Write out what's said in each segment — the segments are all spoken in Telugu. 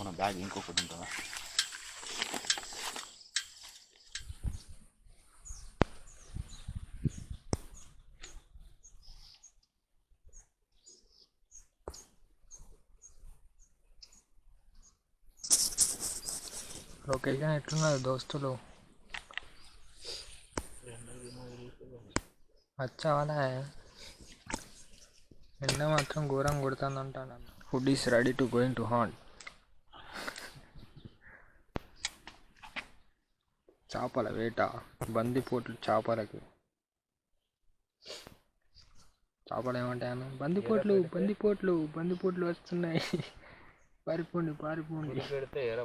మన బ్యాగ్ ఇంకొకటి ఉంటుందా? లొకేషన్ ఎట్లున్నది దోస్తులు? వచ్చావాలా ఎండ మాత్రం ఘోరం కొడుతుంది అంటాను food is ready to going to hunt చేపల వేట బందిపోట్లు చేపలకి. చేపలు ఏమంటాయను బందిపోట్లు బందిపోట్లు బందిపోట్లు వస్తున్నాయి. పారిపోండి పారిపోండి. పెడితే ఎర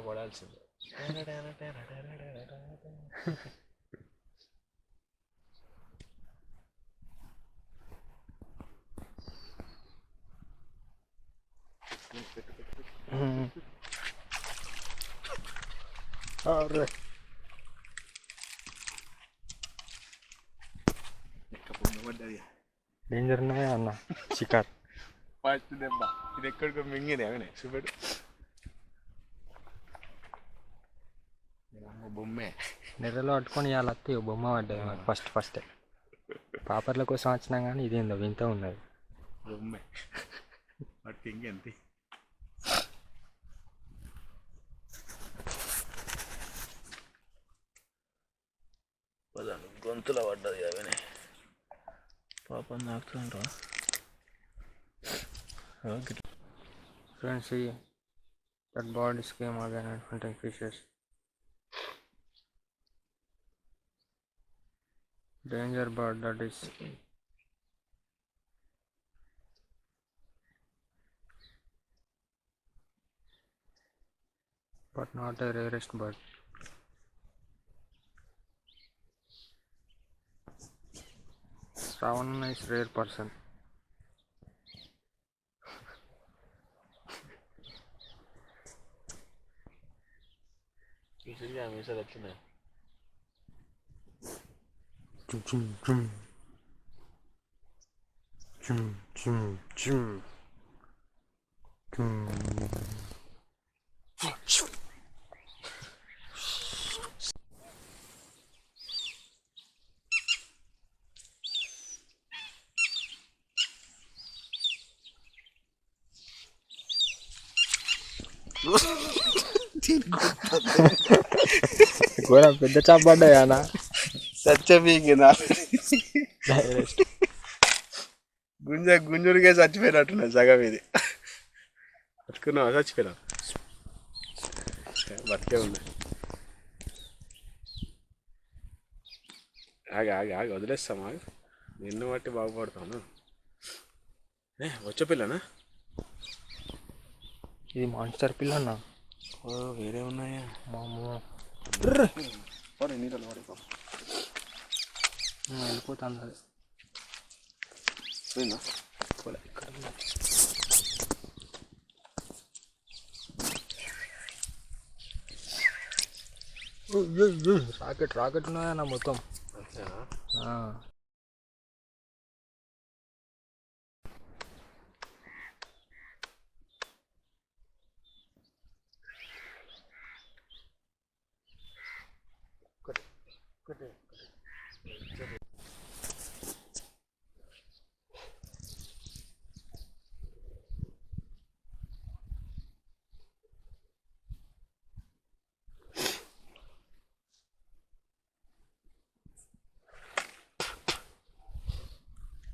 పడాల్సిందే అరే పడ్డది డేంజర్ ఉన్నాయా అన్న చికార్ ఫస్ట్ దెబ్బ ఇది ఎక్కడికో మింగింది అవనే చూపెడు అమ్మ బొమ్మే నెర్రలో పట్టుకొని ఇవాళ వస్తే బొమ్మ పడ్డది మాకు ఫస్ట్ ఫస్ట్ పాపర్ల కోసం వచ్చినాం కానీ ఇదేందో వింత ఉన్నది బొమ్మే వాటికి ఇంకెంత పదాను గొంతులో పడ్డది అవనే పాపం నాకుతుండ్రా ఓకే ఫ్రెండ్స్ ఈ that body scheme again hunting fishes danger bird that is but not the rarest bird. Ravan is rare person. इसलिए हमेशा रखे ना चुम चुम चुम चुम चुम चुम चुम కూడా పెద్ద చేప పడ్డాయి అన్న? చచ్చబీకినా గుంజ గుంజుడికే చచ్చిపోయినట్టున్నది సగం ఇది. బతుకున్నావా చచ్చిపోయినావు? బతికే ఉంది ఆగి ఆగి ఆగి వదిలేస్తామా? నిన్ను బట్టి బాగుపడతాను. ఏ వచ్చే పిల్లనా? ఇది మాన్స్టర్ పిల్ల అన్న. ఓ వేరే ఉన్నాయా? మామూలు వెళ్ళిపోతుంది అది పోయిందా? పోలే ఇక్కడ. రాకెట్ రాకెట్ ఉన్నదన్న మొత్తం.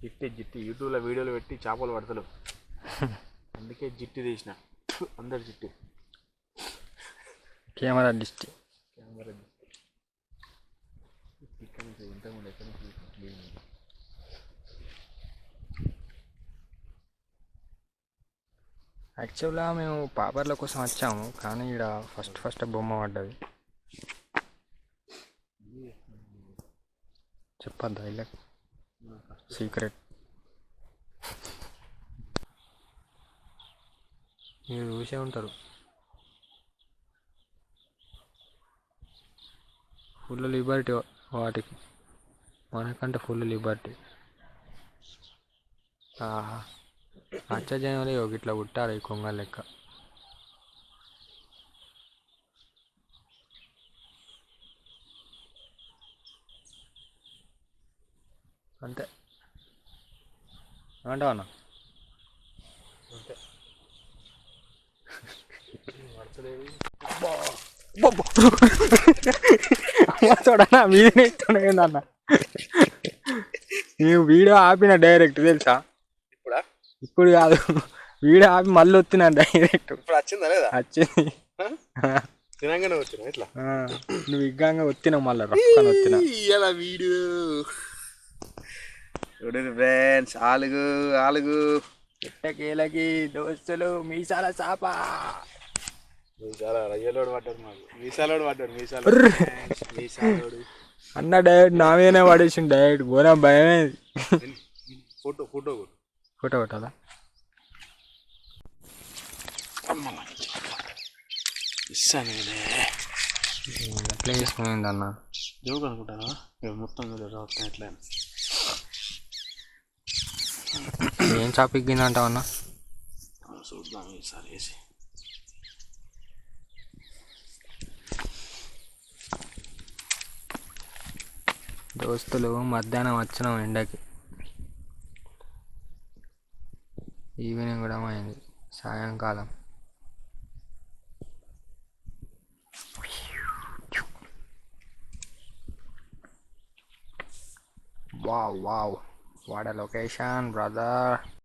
జిట్టి జిట్టి. యూట్యూబ్లో వీడియోలు పెట్టి చేపలు పడతలు అందుకే జిట్టి తీసిన. అందరు జిట్టి. కెమెరా డిస్ట్ కెమెరా ఇక్కడ నుంచి ఇంతకుముందు ఎక్కడి నుంచి యాక్చువల్గా మేము పాపర్ల కోసం వచ్చాము కానీ ఇక్కడ ఫస్ట్ ఫస్ట్ బొమ్మ పడ్డది. చెప్పద్దా ఇలా సీక్రెట్. మీరు చూసే ఉంటారు. ఫుల్ లిబర్టీ వాటికి. మనకంటే ఫుల్ లిబర్టీ. అచ్చ జనాలు ఒక ఇట్లా పుట్టారు ఈ కొంగ లెక్క. అంతే. అంటావు అన్న చూడన్నా మీదనే ఇస్తున్నాయిందన్న నేను వీడియో ఆపిన డైరెక్ట్ తెలుసా? ఇప్పుడా? ఇప్పుడు కాదు. వీడియో ఆపి మళ్ళీ వచ్చిన డైరెక్ట్. ఇప్పుడు వచ్చిందా లేదా? వచ్చింది. తినంగానే వచ్చినా ఇట్లా నువ్వు ఇగ్గాంగా వచ్చినావు మళ్ళీ రొక్కని వచ్చిన వీడియో చూడండి ఫ్రెండ్స్ ఆలుగు ఆలుగు. ఎట్టకేలకి దోస్తులు మీసాల చాప. మీసాల రయ్యలోడు పడ్డాడు మాకు. మీసాలోడు పడ్డాడు మీసాలు. మీసాలోడు. అన్న డైరెక్ట్ నా మీదనే పడేసిండు డైరెక్ట్ ఘోరం భయమే. ఫోటో ఫోటో ఫోటో కొట్టాలా? ఇస్తాను ఎట్లా చేసుకునేది అన్న. అనుకుంటానా? ఇక మొత్తం రావట్లేదు ఎట్లా ఏం చాప ఎక్కిందంటావు అన్న? చూద్దాం ఈసారి వేసి దోస్తులు మధ్యాహ్నం వచ్చినాం ఎండకి. ఈవినింగ్ కూడా అయింది సాయంకాలం. Wow wow. What location brother